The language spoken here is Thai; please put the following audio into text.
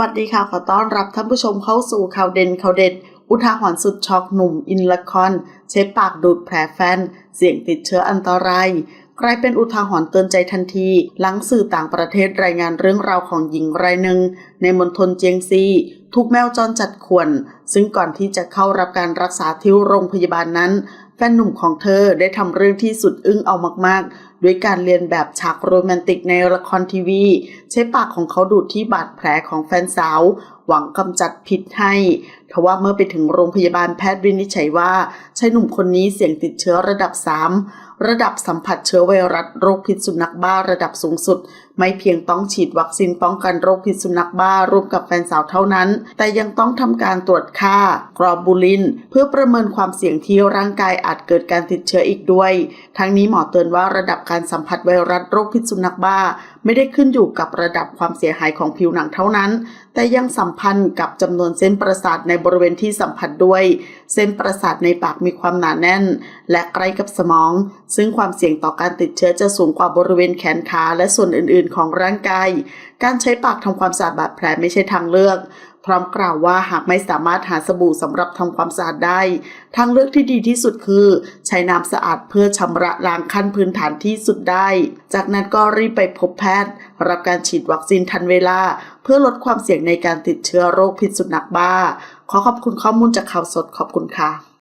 วัสดีค่ะ ขอต้อนรับท่านผู้ชมเข้าสู่ข่าวเด่นข่าวเด็ด อุทาหรณ์สุดช็อกหนุ่มอินละครเช็ดปากดูดแผลแฟน เสี่ยงติดเชื้ออันตราย กลายเป็นอุทาหรณ์เตือนใจทันที หลังสื่อต่างประเทศรายงานเรื่องราวของหญิงรายหนึ่ง ในมณฑลเจียงซีถูกแมวจรจัดข่วน ซึ่งก่อนที่จะเข้ารับการรักษาที่โรงพยาบาลนั้น แฟนหนุ่มของเธอได้ทำเรื่องที่สุดอึ้งเอามาก ๆ ด้วยการเรียนแบบฉากโรแมนติกในละครทีวี ใช้ปากของเขาดูดที่บาดแผลของแฟนสาว หวังกำจัดพิษให้ทว่าเมื่อไปถึงโรงพยาบาลแพทย์วินิจฉัยว่าชายหนุ่มคนนี้เสี่ยงติดเชื้อระดับ 3 ระดับสัมผัสเชื้อไวรัสโรคพิษสุนัขบ้าระดับสูงสุด ไม่เพียงต้องฉีดวัคซีนป้องกันโรคพิษสุนัขบ้าร่วมกับแฟนสาวเท่านั้น แต่ยังต้องทำการตรวจค่ากรอบูลิน เพื่อประเมินความเสี่ยงที่ร่างกายอาจเกิดการติดเชื้ออีกด้วย ทั้งนี้หมอเตือนว่าระดับการสัมผัสไวรัสโรคพิษสุนัขบ้า ไม่ได้ขึ้นอยู่กับระดับความเสียหายของผิวหนังเท่านั้น แต่ยังสัมพันธ์กับจำนวนเส้นประสาทในบริเวณที่สัมผัสด้วย เส้นประสาทในปากมีความหนาแน่น และใกล้กับสมอง ซึ่งความเสี่ยงต่อการติดเชื้อจะสูงกว่าบริเวณแขนขาและส่วนอื่นๆของร่างกาย การใช้ปากทำความสะอาดบาดแผลไม่ใช่ทางเลือก พร้อมกล่าวว่าหากไม่สามารถหาสบู่สำหรับทำความสะอาดได้ ทางเลือกที่ดีที่สุดคือ ใช้น้ำสะอาดเพื่อชำระล้างขั้นพื้นฐานที่สุดได้ จากนั้นก็รีบไปพบแพทย์ รับการฉีดวัคซีนทันเวลา เพื่อลดความเสี่ยงในการติดเชื้อโรคพิษสุนัขบ้า ขอขอบคุณข้อมูลจากข่าวสดขอบคุณค่ะ